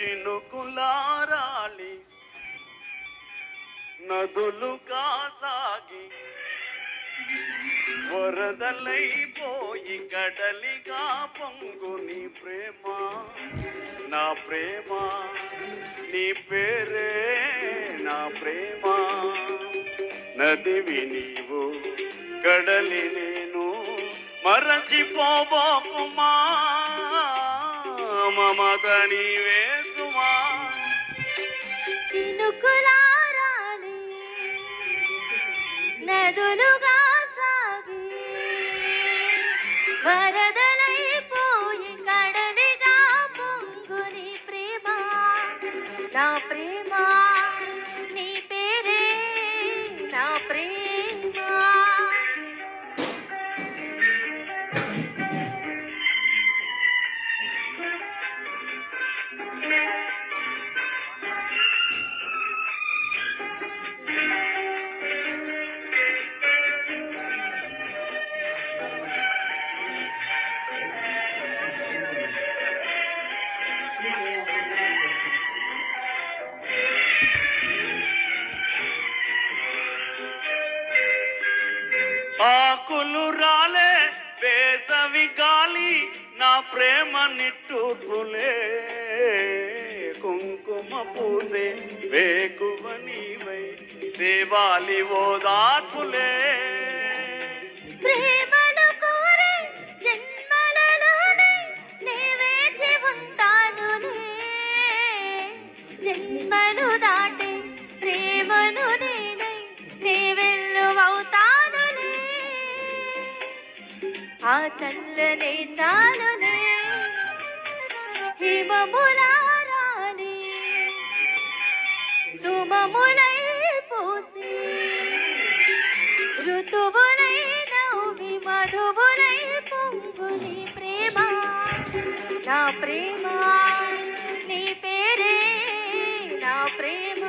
చినుకులారాలి నదులుగా సాగి వరదలైపోయి కడలిగా పొంగుని ప్రేమ. నా ప్రేమ నీ పేరే నా ప్రేమ. నదివి నీవు కడలి నేను మరచిపోబోకుమా మమత నీవే నదులుగా సాగి వరదలైపోయి ఆకులు రాలే వేసవి గాలి నా ప్రేమ నిట్టూర్పులే. కుంకుమ పూసే వేకువ నీవై దేవాలి ఓదార్పులే. ఆ చల్లనే చాలునే హిమములారాలి. సుమములై పూసి ఋతువులై నవ్వి మధువులై పొంగుని ప్రేమ నా ప్రేమ నీ పేరే నా ప్రేమ.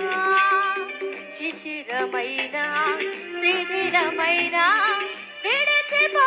శిశిరమైన శిథిరమైన విడిచిపో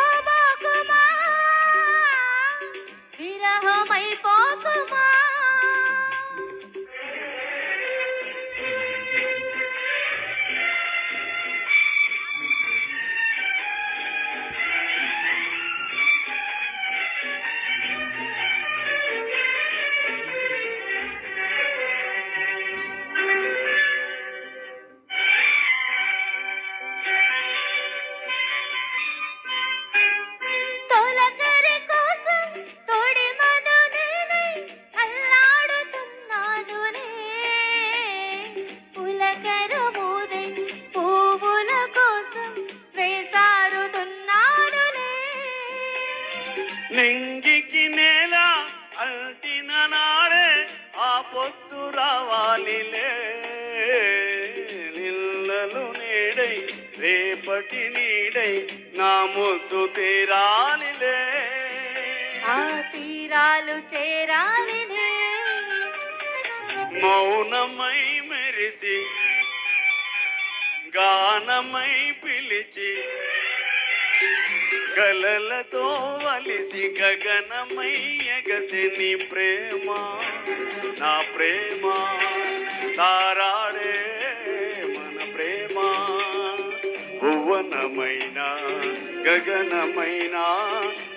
అల్టిన నాడే ఆ పొద్దు రావాలిలే. నిల్లలు నీడై రేపటి నీడై నా ముద్దు తీరాలిలే. ఆ తీరాలు చేరాలిలే. మౌనమై మెరిసి గానమై పిలిచి కలలతో వలిసి గగనమై ఎగసి నీ ప్రేమ నా ప్రేమ తారాడే మన ప్రేమ. భువనమైన గగనమైన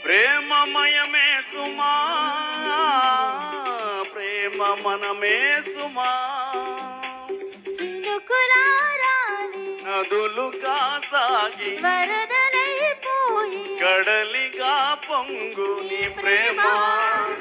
ప్రేమమయమే సుమా ప్రేమ మనమే సుమా చినుకులారాలి నదులుగా సాగి వరదలైపోయి కడలిగా పొంగు నీ ప్రేమ. నా ప్రేమ.